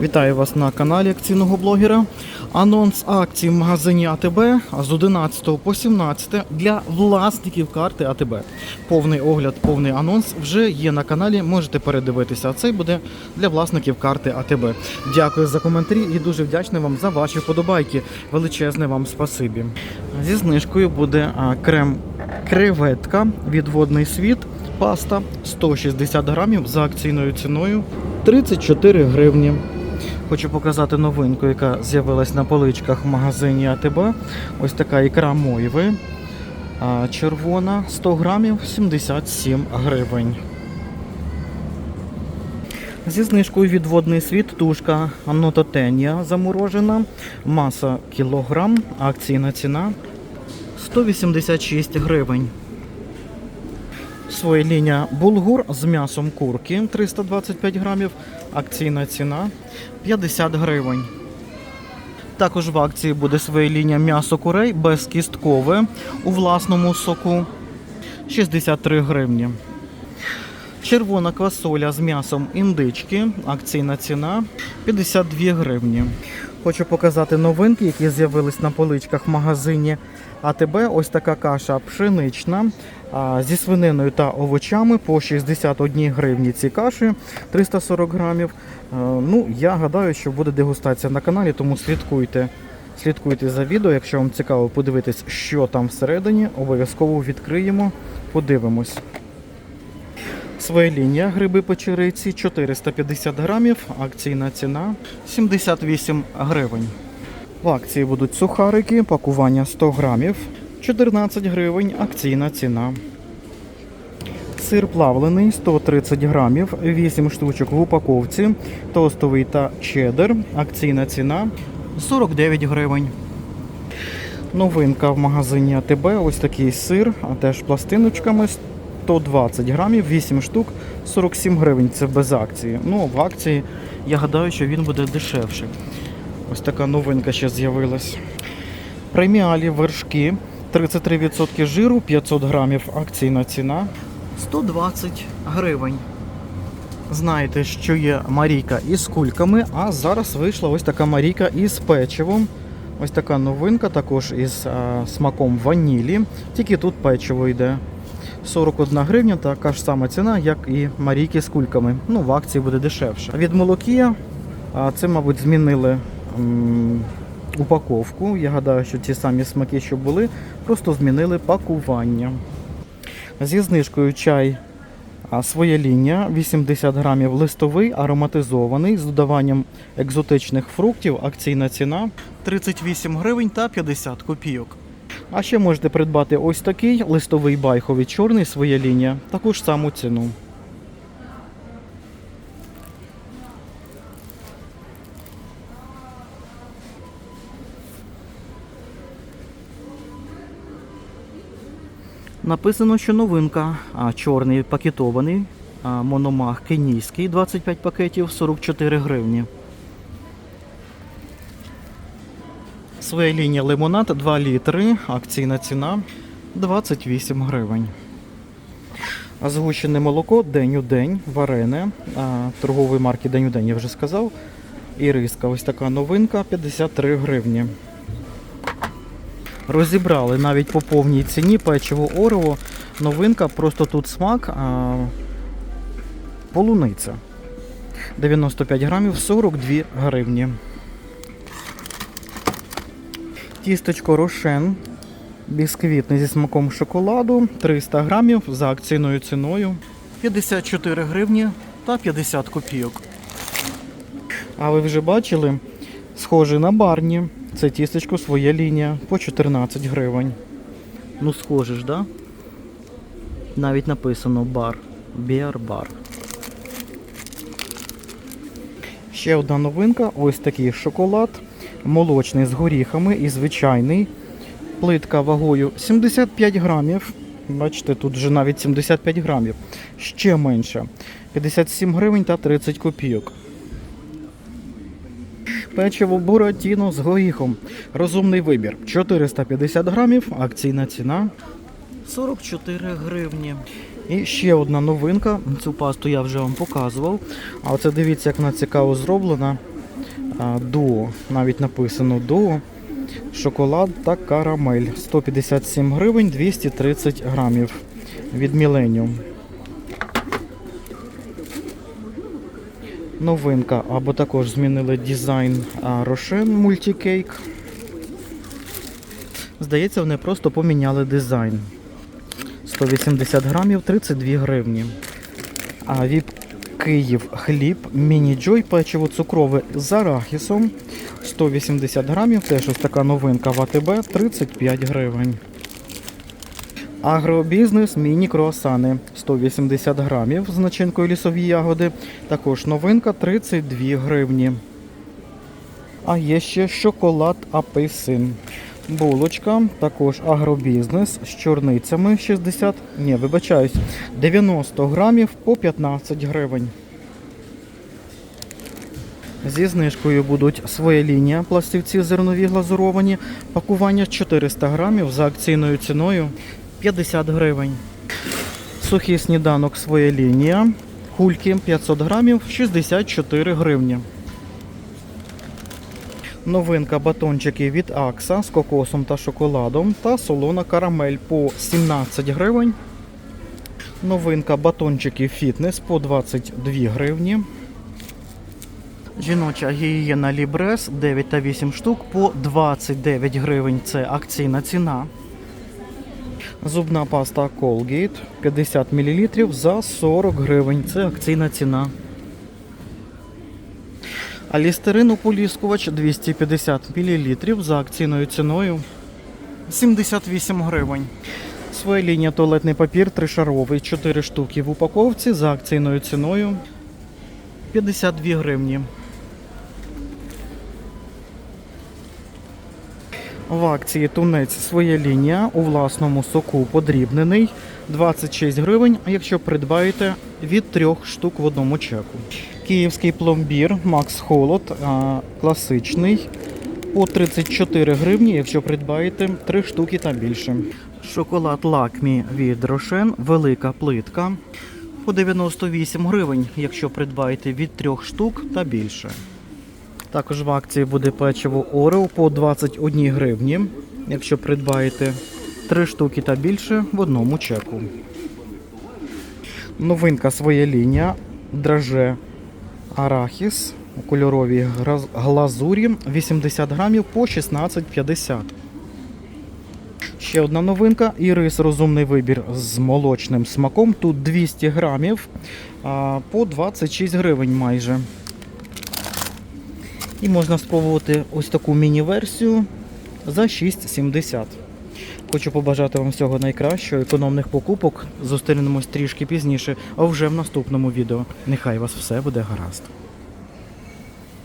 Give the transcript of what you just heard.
Вітаю вас на каналі акційного блогера. Анонс акцій в магазині АТБ з 11 по 17 для власників карти АТБ. Повний огляд, повний анонс вже є на каналі. Можете передивитися. А цей буде для власників карти АТБ. Дякую за коментарі і дуже вдячний вам за ваші вподобайки. Величезне вам спасибі. Зі знижкою буде крем креветка від водний світ. Паста 160 грамів за акційною ціною 34 гривні. Хочу показати новинку, яка з'явилась на поличках в магазині АТБ. Ось така ікра мойви. Червона 100 грамів 77 гривень. Зі знижкою від водний світ тушка Нототенія заморожена. Маса кілограм, акційна ціна 186 гривень. Своя лінія булгур з м'ясом курки 325 грамів. Акційна ціна 50 гривень. Також в акції буде своя лінія м'ясо курей безкісткове у власному соку 63 гривні. Червона квасоля з м'ясом індички. Акційна ціна 52 гривні. Хочу показати новинки, які з'явились на поличках в магазині АТБ. Ось така каша пшенична зі свининою та овочами по 61 гривні ці каші 340 грамів. Ну, я гадаю, що буде дегустація на каналі, тому слідкуйте. Слідкуйте за відео. Якщо вам цікаво подивитись, що там всередині, обов'язково відкриємо, подивимось. Своя лінія гриби печериці 450 грамів, акційна ціна 78 гривень. В акції будуть сухарики, пакування 100 грамів, 14 гривень, акційна ціна. Сир плавлений 130 грамів, 8 штучок в упаковці, тостовий та чеддер, акційна ціна 49 гривень. Новинка в магазині АТБ, ось такий сир, а теж пластиночками 120 грамів, 8 штук, 47 гривень. Це без акції. Ну, в акції я гадаю, що він буде дешевше. Ось така новинка ще з'явилась. Преміалі вершки 33% жиру, 500 грамів, акційна ціна 120 гривень. Знаєте, що є Марійка із кульками, а зараз вийшла ось така Марійка із печивом. Ось така новинка, також із а, смаком ванілі. Тільки тут печиво йде. 41 гривня, така ж сама ціна, як і Марійки з кульками. Ну, в акції буде дешевше. Від Молокія це, мабуть, змінили упаковку. Я гадаю, що ті самі смаки, що були, просто змінили пакування. Зі знижкою чай а, своя лінія 80 грамів листовий, ароматизований з додаванням екзотичних фруктів. Акційна ціна 38 гривень та 50 копійок. А ще можете придбати ось такий листовий байховий чорний своя лінія, таку ж саму ціну. Написано, що новинка, а чорний пакетований, а, мономах кенійський, 25 пакетів, 44 гривні. Своя лінія лимонад 2 літри, акційна ціна 28 гривень. Згущене молоко день у день, варене, торгової марки День у день, я вже сказав. І риска, ось така новинка 53 гривні. Розібрали навіть по повній ціні печиво Орео. Новинка, просто тут смак а, полуниця. 95 грамів 42 гривні. Тісточко Рошен. Бісквітне зі смаком шоколаду 300 грамів за акційною ціною 54 гривні та 50 копійок. А ви вже бачили? Схоже на барні. Це тістечко своя лінія по 14 гривень. Ну, схоже ж, да? Навіть написано бар. Біар бар. Ще одна новинка. Ось такий шоколад. Молочний з горіхами і звичайний. Плитка вагою 75 грамів. Бачите, тут вже навіть 75 грамів. Ще менше. 57 гривень та 30 копійок. Печиво Буратіно з горіхом. Розумний вибір. 450 грамів, акційна ціна 44 гривні. І ще одна новинка. Цю пасту я вже вам показував. А оце дивіться, як вона цікаво зроблена. Дуо. Навіть написано дуо. Шоколад та карамель. 157 гривень 230 грамів від Millennium. Новинка, або також змінили дизайн Рошен мультикейк. Здається, вони просто поміняли дизайн. 180 грамів 32 гривні. А від Київ хліб, міні-джой, печиво цукрове з арахісом. 180 грамів, теж ось така новинка в АТБ 35 гривень. Агробізнес міні-круасани 180 грамів з начинкою лісові ягоди. Також новинка 32 гривні. А є ще шоколад апельсин. Булочка, також агробізнес з чорницями 60, ні, вибачаюсь, 90 грамів по 15 гривень. Зі знижкою будуть своя лінія пластівці зернові глазуровані. Пакування 400 грамів за акційною ціною 50 гривень. Сухий сніданок своя лінія. Кульки 500 грамів 64 гривні. Новинка батончики від Акса з кокосом та шоколадом та солона карамель по 17 гривень. Новинка батончики фітнес по 22 гривні. Жіноча гігієна Лібрес 9 та 8 штук по 29 гривень. Це акційна ціна. Зубна паста Colgate 50 мл за 40 гривень. Це акційна ціна. А лістерин ополіскувач 250 мл за акційною ціною 78 гривень. Своя лінія туалетний папір тришаровий 4 штуки в упаковці за акційною ціною 52 гривні. В акції тунець своя лінія у власному соку подрібнений 26 гривень, якщо придбаєте від трьох штук в одному чеку. Київський пломбір Макс Холод класичний по 34 гривні, якщо придбаєте 3 штуки та більше. Шоколад Лакмі від Рошен, велика плитка по 98 гривень, якщо придбаєте від 3 штук та більше. Також в акції буде печиво Орео по 21 гривні, якщо придбаєте 3 штуки та більше в одному чеку. Новинка своя лінія драже арахіс у кольоровій глазурі 80 грамів по 16,50. Ще одна новинка і рис розумний вибір з молочним смаком. Тут 200 грамів по 26 гривень майже. І можна спробувати ось таку міні-версію за 6,70. Хочу побажати вам всього найкращого, економних покупок. Зустрінемось трішки пізніше, а вже в наступному відео. Нехай вас все буде гаразд.